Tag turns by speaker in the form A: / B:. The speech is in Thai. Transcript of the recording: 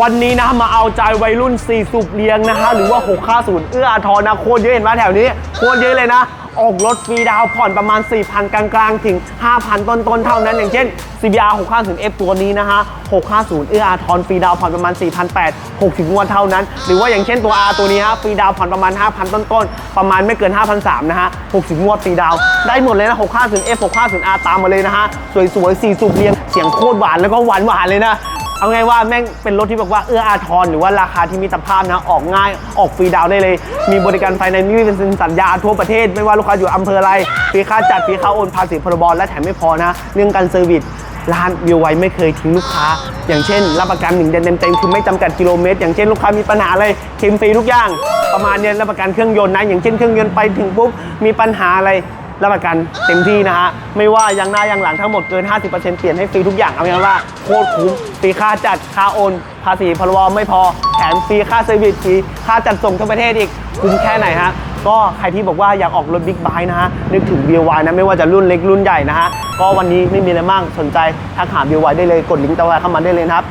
A: วันนี้นะมาเอาใจวัยรุ่น 4สูบเลี้ยงนะฮะหรือว่า 650 เอื้ออาทรนะโคตรเยอะเห็นไหมแถวนี้โคตรเยอะเลยนะ ออกรถฟรีดาวผ่อนประมาณ 4,000 กลางๆ ถึง 5,000 ต้นๆ เท่านั้น อย่างเช่น CBR 650F ตัวนี้นะฮะ 650 เอื้ออาทรฟรีดาวผ่อนประมาณ 4,800 60งวดเท่านั้น หรือว่าอย่างเช่นตัว R ตัวนี้ฮะฟรีดาวผ่อนประมาณ 5,000 ต้นๆ ประมาณไม่เกิน 5,300 นะฮะ 60งวดฟรีดาว ได้หมดเลยนะ 650F 650R ตามมาเลยนะฮะ สวยๆ4สูบเรียงเสียงโคตรหวานแล้วก็หวานๆเลยนะ เอาไงว่าแม่งเป็นรถที่บอกว่าเอื้ออาทรหรือว่าราคาที่มีตรภาพนะออกง่ายออกฟรีดาวได้เลย มีบริการไฟในซ์มีเป็นสัญญาทั่วประเทศ ไม่ว่าลูกค้าอยู่อำเภออะไรฟรีค่าจัดฟรีค่าโอนภาษีพรบและแถมไม่พอนะ เรื่องการเซอร์วิสร้านวิวไวไม่เคยทิ้งลูกค้า อย่างเช่น รับประกันหนึ่งเดือนเต็มๆคือไม่จำกัดกิโลเมตร อย่างเช่นลูกค้ามีปัญหาอะไรเคลมฟรีทุกอย่าง ประมาณเนี้ยรับประกันเครื่องยนต์นะอย่างเช่นเครื่องยนต์ไปถึงปุ๊บมีปัญหาอะไร รับประกันเต็มที่นะฮะ ไม่ว่ายังหน้ายังหลังทั้งหมดเกิน 50%เปลี่ยนให้ฟรีทุกอย่างเอาง่ายๆว่าโคตรคุ้มฟรีค่าจัดค่าโอน ภาษีพรบไม่พอ แถมฟรีค่าเซอร์วิสฟรีค่าจัดส่งทั้งประเทศอีกคุ้มแค่ไหนฮะก็ใครที่บอกว่าอยากออกรถบิ๊กไบค์นะฮะ นึกถึง BY นะ ไม่ว่าจะรุ่นเล็กรุ่นใหญ่นะฮะ ก็วันนี้ไม่มีอะไรมากสนใจทักหา BY ได้เลยกดลิงก์ตะวันเข้ามาได้เลยครับ